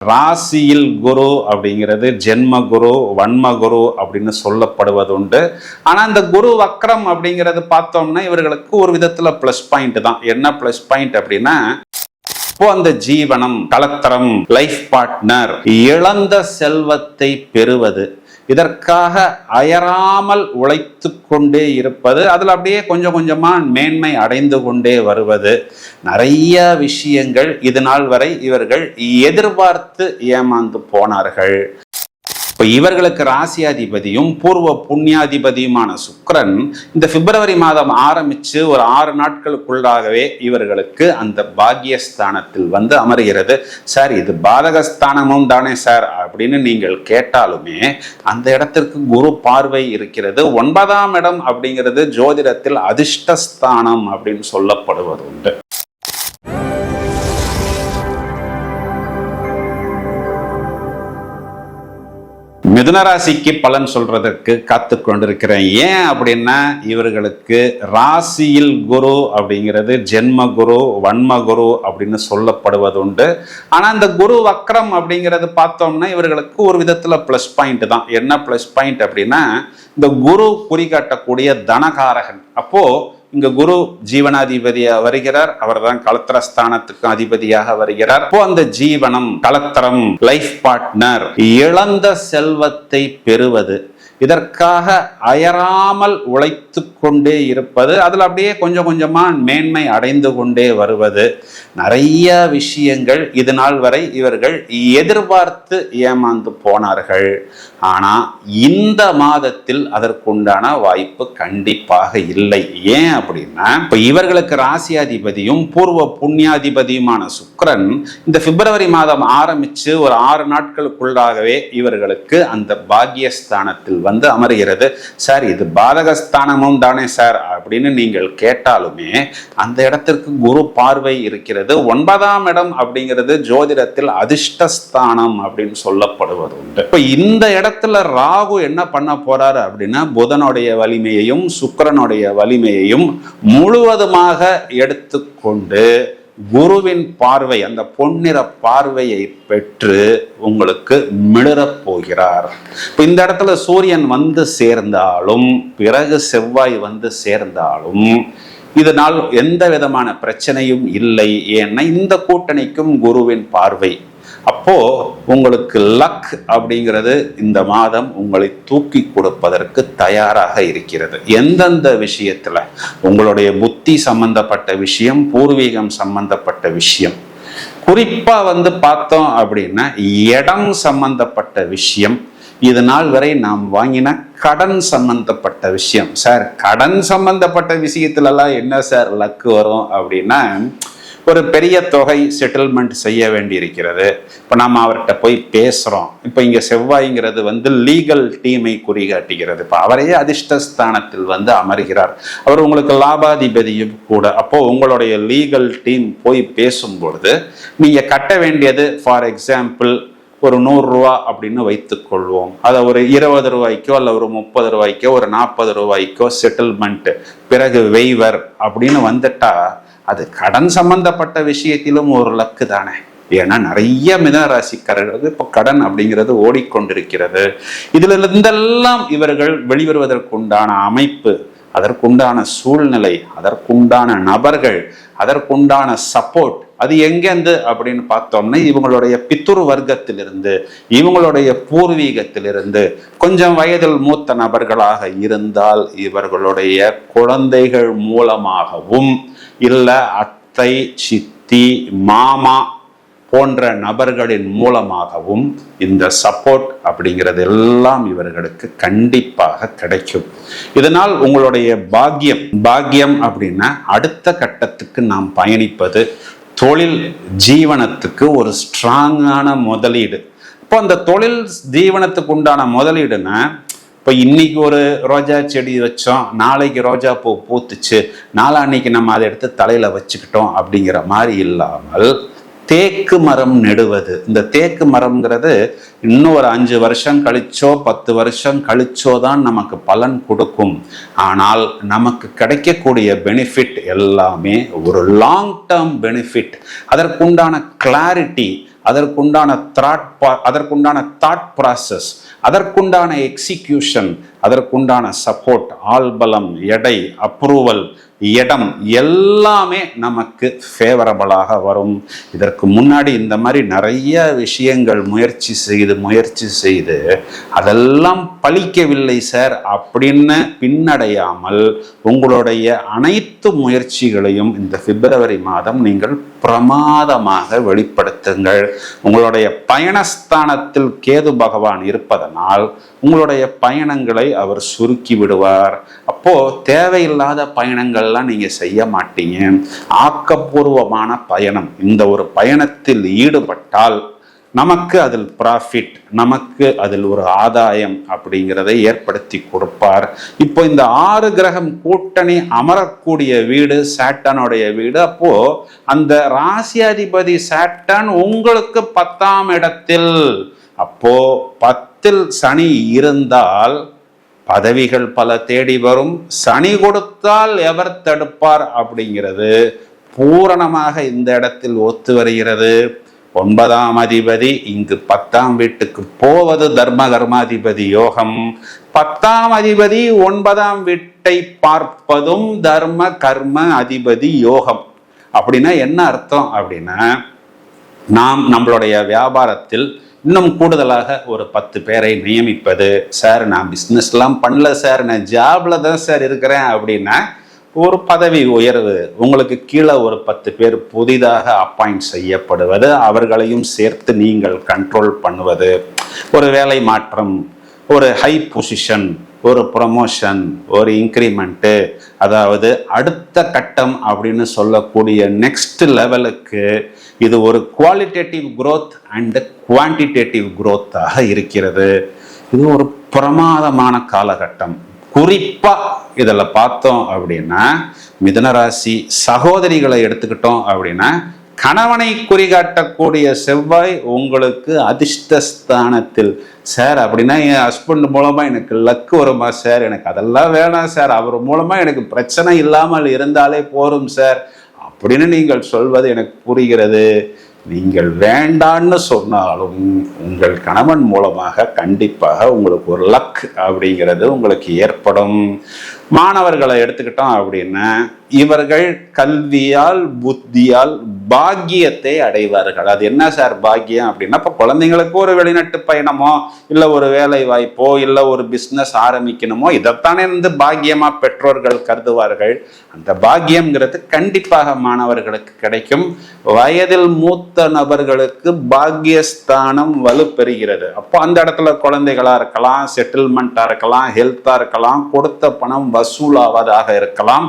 ராசியில் குரு அப்படிங்கிறது ஜென்ம குரு வன்ம குரு அப்படின்னு சொல்லப்படுவது உண்டு ஆனால் இந்த குரு வக்ரம் அப்படிங்கிறது பார்த்தோம்னா இவர்களுக்கு ஒரு விதத்தில் ப்ளஸ் பாயிண்ட் தான். என்ன ப்ளஸ் பாயிண்ட் அப்படின்னா இப்போ அந்த ஜீவனம் கலத்தரம் லைஃப் பார்ட்னர் இழந்த செல்வத்தை பெறுவது. இதற்காக அயராமல் உழைத்து கொண்டே இருப்பது அதில் அப்படியே கொஞ்சம் கொஞ்சமாக மேன்மை அடைந்து கொண்டே வருவது. நிறைய விஷயங்கள் இது நாள் வரை இவர்கள் எதிர்பார்த்து ஏமாந்து போனார்கள். இப்போ இவர்களுக்கு ராசியாதிபதியும் பூர்வ புண்ணியாதிபதியுமான சுக்கரன் இந்த பிப்ரவரி மாதம் ஆரம்பித்து ஒரு ஆறு நாட்களுக்குள்ளாகவே இவர்களுக்கு அந்த பாக்கியஸ்தானத்தில் வந்து அமர்கிறது. சார் இது பாதகஸ்தானமும் தானே சார் அப்படின்னு நீங்கள் கேட்டாலுமே அந்த இடத்திற்கு குரு பார்வை இருக்கிறது. ஒன்பதாம் இடம் அப்படிங்கிறது ஜோதிடத்தில் அதிர்ஷ்டஸ்தானம் அப்படின்னு சொல்லப்படுவது உண்டு மிதுனராசிக்கு பலன் சொல்றதற்கு காத்து கொண்டிருக்கிறேன். ஏன் அப்படின்னா இவர்களுக்கு ராசியில் குரு அப்படிங்கிறது ஜென்ம குரு வன்ம குரு அப்படின்னு சொல்லப்படுவது உண்டு. ஆனா அந்த குரு வக்ரம் அப்படிங்கிறது பார்த்தோம்னா இவர்களுக்கு ஒரு விதத்துல ப்ளஸ் பாயிண்ட் தான். என்ன ப்ளஸ் பாயிண்ட் அப்படின்னா இந்த குரு குறிகாட்டக்கூடிய தனகாரகன். அப்போது இங்க குரு ஜீவனாதிபதியா வருகிறார். அவர் தான் கலத்திரஸ்தானத்துக்கு அதிபதியாக வருகிறார். இப்போ அந்த ஜீவனம் கலத்திரம் லைஃப் பார்ட்னர் இழந்த செல்வத்தை பெறுவது. இதற்காக அயராமல் உழைத்து கொண்டே இருப்பது அதில் அப்படியே கொஞ்சம் கொஞ்சமாக மேன்மை அடைந்து கொண்டே வருவது. நிறைய விஷயங்கள் இது நாள் வரை இவர்கள் எதிர்பார்த்து ஏமாந்து போனார்கள். ஆனால் இந்த மாதத்தில் அதற்குண்டான வாய்ப்பு கண்டிப்பாக இல்லை. ஏன் அப்படின்னா இப்போ இவர்களுக்கு ராசியாதிபதியும் பூர்வ புண்ணியாதிபதியுமான சுக்கரன் இந்த பிப்ரவரி மாதம் ஆரம்பித்து ஒரு ஆறு நாட்களுக்குள்ளாகவே இவர்களுக்கு அந்த பாக்கியஸ்தானத்தில் வந்து அமர்கிறது. சார் இது பாதகஸ்தானமும் தானே சார் அப்படின்னு நீங்கள் கேட்டாலுமே அந்த இடத்திற்கு குரு பார்வை இருக்கிறது. ஒன்பதாம் இடம் அப்படிங்கிறது ஜோதிடத்தில் அதிர்ஷ்டஸ்தானம் அப்படின்னு சொல்லப்படுவது உண்டு இப்போ இந்த இடத்துல ராகு என்ன பண்ண போறாரு அப்படின்னா புதனுடைய வலிமையையும் சுக்கரனுடைய வலிமையையும் முழுவதுமாக எடுத்துக்கொண்டு குருவின் பார்வை அந்த பொன்னிற பார்வையை பெற்று உங்களுக்கு மிளறப் போகிறார். இப்போ இந்த இடத்துல சூரியன் வந்து சேர்ந்தாலும் பிறகு செவ்வாய் வந்து சேர்ந்தாலும் இதனால் எந்த விதமான பிரச்சனையும் இல்லை. ஏன்னா இந்த கூட்டணிக்கும் குருவின் பார்வை அப்போ உங்களுக்கு லக் அப்படிங்கிறது இந்த மாதம் உங்களை தூக்கி கொடுப்பதற்கு தயாராக இருக்கிறது. எந்தெந்த விஷயத்துல? உங்களுடைய புத்தி சம்பந்தப்பட்ட விஷயம் பூர்வீகம் சம்பந்தப்பட்ட விஷயம். குறிப்பா வந்து பார்த்தோம் அப்படின்னா இடம் சம்பந்தப்பட்ட விஷயம். இது நாள் வரை நாம் வாங்கின கடன் சம்பந்தப்பட்ட விஷயம். சார் கடன் சம்பந்தப்பட்ட விஷயத்துலலாம் என்ன சார் லக்கு வரும் அப்படின்னா ஒரு பெரிய தொகை செட்டில்மெண்ட் செய்ய வேண்டி இருக்கிறது இப்போ நாம் அவர்கிட்ட போய் பேசுகிறோம் இப்போ இங்கே செவ்வாய்ங்கிறது வந்து லீகல் டீமை குறிகாட்டுகிறது. இப்போ அவரையே அதிர்ஷ்டஸ்தானத்தில் வந்து அமர்கிறார். அவர் உங்களுக்கு லாபாதிபதியும் கூட. அப்போது உங்களுடைய லீகல் டீம் போய் பேசும்பொழுது நீங்கள் கட்ட வேண்டியது ஃபார் எக்ஸாம்பிள் ஒரு நூறுரூவா அப்படின்னு வைத்துக்கொள்வோம் அதை ஒரு இருபது ரூபாய்க்கோ அல்ல ஒரு முப்பது ரூபாய்க்கோ ஒரு நாற்பது ரூபாய்க்கோ செட்டில்மெண்ட்டு பிறகு வெய்வர் அப்படின்னு வந்துட்டா அது கடன் சம்பந்தப்பட்ட விஷயத்திலும் ஒரு லக்கு தானே. ஏன்னா நிறைய மிதன ராசிக்காரர்களுக்கு இப்போ கடன் அப்படிங்கிறது ஓடிக்கொண்டிருக்கிறது. இதுல இருந்தெல்லாம் இவர்கள் வெளிவருவதற்குண்டான அமைப்பு அதற்குண்டான சூழ்நிலை அதற்குண்டான நபர்கள் அதற்குண்டான சப்போர்ட் அது எங்கேருந்து அப்படின்னு பார்த்தோம்னா இவங்களுடைய பித்துரு வர்க்கத்திலிருந்து இவங்களுடைய பூர்வீகத்திலிருந்து கொஞ்சம் வயதில் மூத்த நபர்களாக இருந்தால் இவர்களுடைய குழந்தைகள் மூலமாகவும் இல்லை அத்தை சித்தி மாமா போன்ற நபர்களின் மூலமாகவும் இந்த சப்போர்ட் அப்படிங்கிறது எல்லாம் இவர்களுக்கு கண்டிப்பாக கிடைக்கும். இதனால் உங்களுடைய பாக்கியம் பாக்கியம் அப்படின்னா அடுத்த கட்டத்துக்கு நாம் பயணிப்பது தொழில் ஜீவனத்துக்கு ஒரு ஸ்ட்ராங்கான முதலீடு. இப்போ அந்த தொழில் ஜீவனத்துக்கு உண்டான முதலீடுனா இப்போ இன்னைக்கு ஒரு ரோஜா செடி வச்சோம் நாளைக்கு ரோஜா பூ பூத்துச்சு நாளான்னைக்கு நம்ம அதை எடுத்து தலையில் வச்சுக்கிட்டோம் அப்படிங்கிற மாதிரி இல்லாமல் தேக்கு மரம் நெடுவது. இந்த தேக்கு மரம்ங்கிறது இன்னும் ஒரு அஞ்சு வருஷம் கழிச்சோ பத்து வருஷம் கழிச்சோ தான் நமக்கு பலன் கொடுக்கும். ஆனால் நமக்கு கிடைக்கக்கூடிய பெனிஃபிட் எல்லாமே ஒரு லாங் டேர்ம் பெனிஃபிட் அதற்குண்டான கிளாரிட்டி அதற்குண்டான த்ராட் அதற்குண்டான தாட் ப்ராசஸ் அதற்குண்டான எக்ஸிக்யூஷன் அதற்குண்டான சப்போர்ட் ஆள்பலம் எடை அப்ரூவல் இடம் எல்லாமே நமக்கு ஃபேவரபிளாக வரும். இதற்கு முன்னாடி இந்த மாதிரி நிறைய விஷயங்கள் முயற்சி செய்து முயற்சி செய்து அதெல்லாம் பழிக்கவில்லை சார் அப்படின்னு பின்னடையாமல் உங்களுடைய அனைத்து முயற்சிகளையும் இந்த பிப்ரவரி மாதம் நீங்கள் பிரமாதமாக வெளிப்படுத்துங்கள். உங்களுடைய பயணஸ்தானத்தில் கேது பகவான் இருப்பதனால் உங்களுடைய பயணங்களை அவர் சுருக்கி விடுவார். அப்போ தேவையில்லாத பயணங்கள்லாம் நீங்க செய்ய மாட்டீங்க. ஆக்கப்பூர்வமான பயணம். இந்த ஒரு பயணத்தில் ஈடுபட்டால் நமக்கு அதில் ப்ராஃபிட் நமக்கு அதில் ஒரு ஆதாயம் அப்படிங்கிறதை ஏற்படுத்தி கொடுப்பார். இப்போ இந்த ஆறு கிரகம் கூட்டணி அமரக்கூடிய வீடு சாட்டனுடைய வீடு. அப்போ அந்த ராசியாதிபதி சாட்டன் உங்களுக்கு பத்தாம் இடத்தில். அப்போ பத்தில் சனி இருந்தால் பதவிகள் பல தேடி வரும். சனி கொடுத்தால் எவர் தடுப்பார் அப்படிங்கிறது பூரணமாக இந்த இடத்தில் ஒத்து வருகிறது. ஒன்பதாம் அதிபதி இங்கு பத்தாம் வீட்டுக்கு போவது தர்ம கர்மாதிபதி யோகம். பத்தாம் அதிபதி ஒன்பதாம் வீட்டை பார்ப்பதும் தர்ம கர்ம அதிபதி யோகம். அப்படின்னா என்ன அர்த்தம் அப்படின்னா நாம் நம்மளுடைய வியாபாரத்தில் இன்னும் கூடுதலாக ஒரு பத்து பேரை நியமிப்பது சார் நான் பிஸ்னஸ்லாம் பண்ணல சார். நான் ஜாப்ல தான் சார் இருக்கிறேன். அப்படின்னா ஒரு பதவி உயர்வு உங்களுக்கு கீழே ஒரு பத்து பேர் புதிதாக அப்பாயிண்ட் செய்யப்படுவது அவர்களையும் சேர்த்து நீங்கள் கண்ட்ரோல் பண்ணுவது ஒரு வேலை மாற்றம் ஒரு ஹை பொசிஷன் ஒரு ப்ரொமோஷன் ஒரு இன்க்ரிமெண்ட்டு அதாவது அடுத்த கட்டம் அப்படின்னு சொல்லக்கூடிய நெக்ஸ்ட் லெவலுக்கு இது ஒரு குவாலிட்டேட்டிவ் குரோத் அண்ட் குவான்டிடேட்டிவ் குரோத்தாக இருக்கிறது. இது ஒரு பிரமாதமான காலகட்டம். குறிப்பாக இதில் பார்த்தோம் அப்படின்னா மிதனராசி சகோதரிகளை எடுத்துக்கிட்டோம் அப்படின்னா கணவனை குறிகாட்டக்கூடிய செவ்வாய் உங்களுக்கு அதிர்ஷ்டஸ்தானத்தில். சார் அப்படின்னா என் ஹஸ்பண்ட் மூலமா எனக்கு லக்கு வருமா சார்? எனக்கு அதெல்லாம் வேணாம் சார். அவர் மூலமா எனக்கு பிரச்சனை இல்லாமல் இருந்தாலே போரும் சார். அப்படின்னு நீங்கள் சொல்வது எனக்கு புரிகிறது. நீங்கள் வேண்டான்னு சொன்னாலும் உங்கள் கணவன் மூலமாக கண்டிப்பாக உங்களுக்கு ஒரு லக் அப்படிங்கிறது உங்களுக்கு ஏற்படும். மாணவர்களை எடுத்துக்கிட்டோம் அப்படின்னா இவர்கள் கல்வியால் புத்தியால் பாக்கியத்தை அடைவார்கள். அது என்ன சார் பாக்கியம் அப்படின்னா இப்போ குழந்தைங்களுக்கு ஒரு வெளிநாட்டு பயணமோ இல்லை ஒரு வேலை வாய்ப்போ இல்லை ஒரு பிஸ்னஸ் ஆரம்பிக்கணுமோ இதைத்தானே வந்து பாக்கியமாக பெற்றோர்கள் கருதுவார்கள். அந்த பாக்கியம்ங்கிறது கண்டிப்பாக மாணவர்களுக்கு கிடைக்கும். வயதில் மூத்த நபர்களுக்கு பாக்கியஸ்தானம் வலுப்பெறுகிறது. அப்போ அந்த இடத்துல குழந்தைகளாக இருக்கலாம் செட்டில்மெண்ட்டாக இருக்கலாம் ஹெல்த்தாக இருக்கலாம் கொடுத்த பணம் வசூலாவதாக இருக்கலாம்.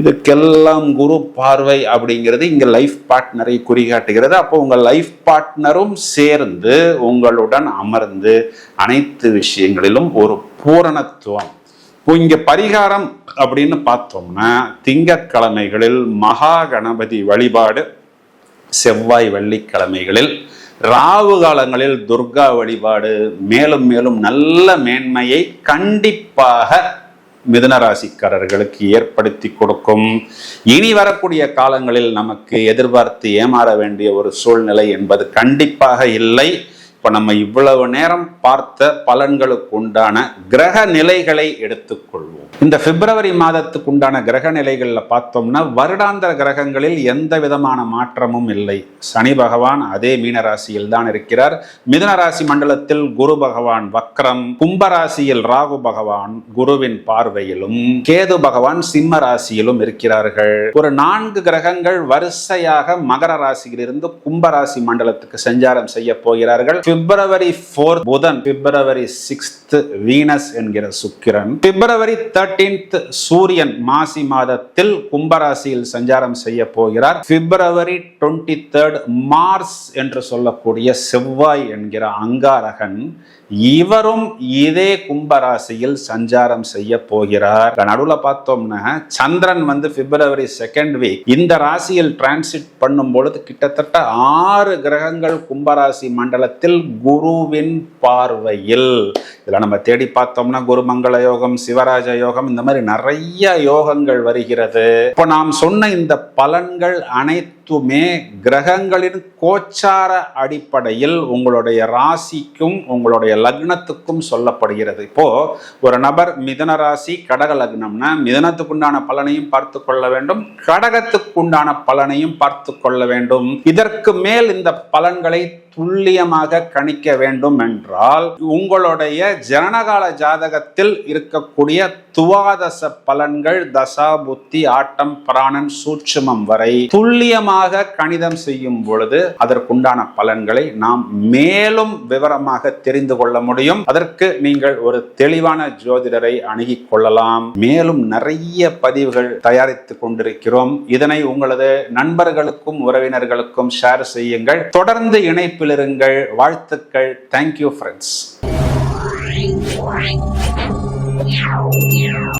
இதுக்கெல்லாம் குரு பார்வை அப்படிங்கிறது இங்கே லைஃப் பார்ட்னரை குறிகாட்டுகிறது. அப்போ உங்கள் லைஃப் பார்ட்னரும் சேர்ந்து உங்களுடன் அமர்ந்து அனைத்து விஷயங்களிலும் ஒரு பூரணத்துவம். இப்போ இங்கே பரிகாரம் அப்படின்னு பார்த்தோம்னா திங்கக்கிழமைகளில் மகா கணபதி வழிபாடு செவ்வாய் வெள்ளிக்கிழமைகளில் ராவு காலங்களில் துர்கா வழிபாடு மேலும் மேலும் நல்ல மேன்மையை கண்டிப்பாக மிதனராசிக்காரர்களுக்கு ஏற்படுத்தி கொடுக்கும். இனி வரக்கூடிய காலங்களில் நமக்கு எதிர்பார்த்து ஏமாற வேண்டிய ஒரு சூழ்நிலை என்பது கண்டிப்பாக இல்லை. இப்போ நம்ம இவ்வளவு நேரம் பார்த்த பலன்களுக்கு உண்டான கிரக நிலைகளை எடுத்துக்கொள்ளும் இந்த பிப்ரவரி மாதத்துக்கு உண்டான கிரக நிலைகளில் பார்த்தோம்னா வருடாந்திர கிரகங்களில் எந்த விதமான மாற்றமும் இல்லை. சனி பகவான் அதே மீனராசியில் தான் இருக்கிறார். மிதுனராசி மண்டலத்தில் குரு பகவான் வக்ரம் கும்பராசியில் ராகு பகவான் குருவின் பார்வையிலும் கேது பகவான் சிம்ம ராசியிலும் இருக்கிறார்கள். ஒரு நான்கு கிரகங்கள் வரிசையாக மகர ராசியிலிருந்து கும்பராசி மண்டலத்துக்கு சஞ்சாரம் செய்ய போகிறார்கள். பிப்ரவரி போர் புதன் பிப்ரவரி சிக்ஸ்த் வீனஸ் என்கிற சுக்கிரன். பிப்ரவரி தேர்டீன்த் சூரியன் மாசி மாதத்தில் கும்பராசியில் சஞ்சாரம் செய்ய போகிறார். பிப்ரவரி டுவெண்ட்டி தேர்ட் மார்ஸ் என்று சொல்லக்கூடிய செவ்வாய் என்கிற அங்காரகன் இவரும் இதே கும்பராசியில் சஞ்சாரம் செய்ய போகிறார். நடுவில் பார்த்தோம்னா சந்திரன் வந்து பிப்ரவரி செகண்ட் வீக் இந்த ராசியில் டிரான்சிட் பண்ணும் பொழுது கிட்டத்தட்ட ஆறு கிரகங்கள் கும்பராசி மண்டலத்தில் குருவின் பார்வையில். இதில் நம்ம தேடி பார்த்தோம்னா குருமங்கள யோகம் சிவராஜ யோகம் இந்த மாதிரி நிறைய யோகங்கள் வருகிறது. இப்போ நாம் சொன்ன இந்த பலன்கள் அனைத்து அனைத்துமே கிரகங்களின் கோச்சார அடிப்படையில் உங்களுடைய ராசிக்கும் உங்களுடைய லக்னத்துக்கும் சொல்லப்படுகிறது. இப்போ ஒரு நபர் மிதன ராசி கடக லக்னம்னா மிதனத்துக்குண்டான பலனையும் பார்த்து கொள்ள வேண்டும் கடகத்துக்குண்டான பலனையும் பார்த்து கொள்ள வேண்டும். இதற்கு மேல் இந்த பலன்களை துல்லியமாக கணிக்க வேண்டும் என்றால் உங்களுடைய ஜனனகால ஜாதகத்தில் இருக்கக்கூடிய துவாதச பலன்கள் தசா புத்தி ஆட்டம் பிராணன் சூட்சுமம் வரை துல்லியமாக கணிதம் செய்யும் பொழுது அதற்குண்டான பலன்களை நாம் மேலும் விவரமாக தெரிந்து கொள்ள முடியும். அதற்கு நீங்கள் ஒரு தெளிவான ஜோதிடரை அணுகிக் கொள்ளலாம். மேலும் நிறைய பதிவுகள் தயாரித்துக் கொண்டிருக்கிறோம். இதனை உங்களது நண்பர்களுக்கும் உறவினர்களுக்கும் ஷேர் செய்யுங்கள். தொடர்ந்து இணைப்பில் இருங்கள். வாழ்த்துக்கள். Thank you friends